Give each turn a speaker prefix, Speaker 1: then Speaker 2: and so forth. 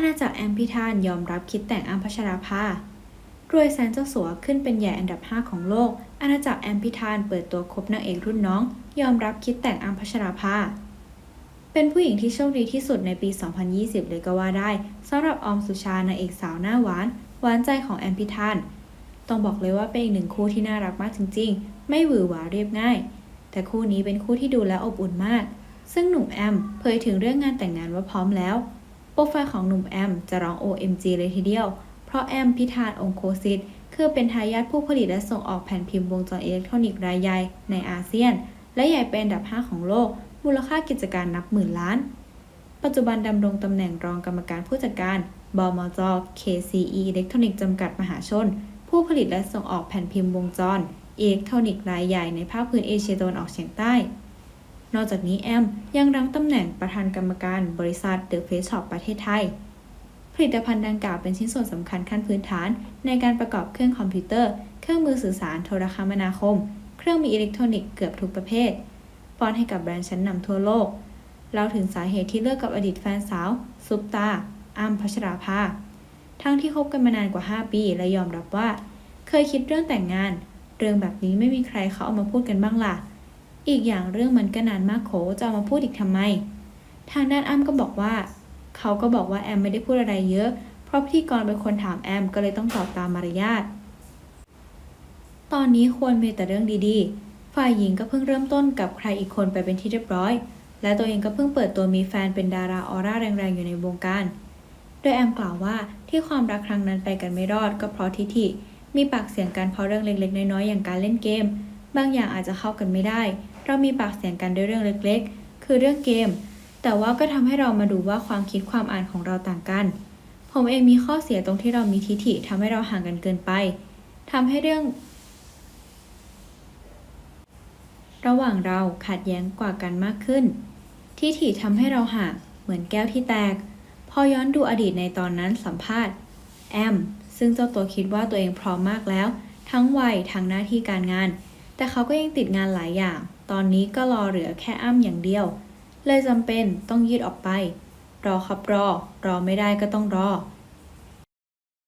Speaker 1: อาณาจักรแอมพิธานยอมรับคิดแต่งอ้ำพัชราภารวยแสนเจ้าสัวขึ้นเป็นใหญ่อันดับ 5 ของโลก อาณาจักรแอมพิธานเปิดตัวคบนางเอกรุ่นน้อง ยอมรับคิดแต่งอ้ำพัชราภา เป็นผู้หญิงที่โชคดีที่สุดในปี 2020 เลยก็ว่าได้สำหรับออมสุชานางเอกสาวหน้าหวาน หวานใจของแอมพิธาน ต้องบอกเลยว่าเป็นอีกหนึ่งคู่ที่น่ารักมากจริง ๆ ไม่หวือหวาเรียบง่าย แต่คู่นี้เป็นคู่ที่ดูแลอบอุ่นมาก ซึ่งหนุ่มแอมเผยถึงเรื่องงานแต่งงานว่าพร้อมแล้ว รไฟล์ของหนุ่มแอมจะร้อง OMG เลยทีเดียว เพราะแอมพิธานองโคสิตคือเป็นทายาทผู้ผลิตและส่งออกแผ่นพิมพ์วงจรอิเล็กทรอนิกส์รายใหญ่ในอาเซียน และใหญ่เป็นอันดับ 5 ของโลก มูลค่ากิจการนับหมื่นล้าน ปัจจุบันดำรงตำแหน่งรองกรรมการผู้จัดการบมจ KCE อิเล็กทรอนิกส์จำกัดมหาชน ผู้ผลิตและส่งออกแผ่นพิมพ์วงจรอิเล็กทรอนิกส์รายใหญ่ในภาคพื้นเอเชียตะวันออกเฉียงใต้ นอกจากนี้แอมยังรั้งตำแหน่งประธานกรรมการบริษัทเดอะเฟสช็อปประเทศไทย ผลิตภัณฑ์ดังกล่าวเป็นชิ้นส่วนสำคัญขั้นพื้นฐาน ในการประกอบเครื่องคอมพิวเตอร์ เครื่องมือสื่อสารโทรคมนาคม เครื่องมีอิเล็กทรอนิกส์เกือบทุกประเภทป้อนให้กับแบรนด์ชั้นนำทั่วโลกเล่าถึงสาเหตุที่เลิกกับอดีตแฟนสาว ซุปตาอ้ำพัชราภา ทั้งที่คบกันมานานกว่า 5 ปี และยอมรับว่า เคยคิดเรื่องแต่งงาน เรื่องแบบนี้ไม่มีใครเขาเอามาพูดกันบ้างล่ะ อีกอย่างเรื่องมันก็นานมากโขจะามาพูดอีกทำไม ทางด้านอ้ำก็บอกว่า เขาก็บอกว่าแอมไม่ได้พูดอะไรเยอะ เพราะพิธีกรเป็นคนถามแอมก็เลยต้องตอบตามมารยาท ตอนนี้ควรมีแต่เรื่องดีๆ ฝ่ายหญิงก็เพิ่งเริ่มต้นกับใครอีกคนไปเป็นที่เรียบร้อย และตัวเองก็เพิ่งเปิดตัวมีแฟนเป็นดาราออร่าแรงๆอยู่ในวงการ โดยแอมกล่าวว่าที่ความรักครั้งนั้นไปกันไม่รอด ก็เพราะทิฐิ มีปากเสียงกันเพราะเรื่องเล็กๆ น้อยๆอย่างการเล่นเกม บางอย่างอาจจะเข้ากันไม่ได้ เรามีปากเสียงกันด้วยเรื่องเล็กๆ คือเรื่องเกม แต่ว่าก็ทำให้เรามาดูว่าความคิดความอ่านของเราต่างกัน ผมเองมีข้อเสียตรงที่เรามีทิฐิทำให้เราห่างกันเกินไปทำให้เรื่อง ระหว่างเราขัดแย้งกว่ากันมากขึ้น ทิฐิทำให้เราห่างเหมือนแก้วที่แตก พอย้อนดูอดีตในตอนนั้นสัมภาษณ์ แอม ซึ่งเจ้าตัวคิดว่าตัวเองพร้อมมากแล้ว ทั้งวัยทั้งหน้าที่การงาน แต่เขาก็ยังติดงานหลายอย่าง ตอนนี้ก็รอเหลือแค่อ้ำอย่างเดียว เลยจำเป็นต้องยืดออกไป รอครับรอ รอไม่ได้ก็ต้องรอ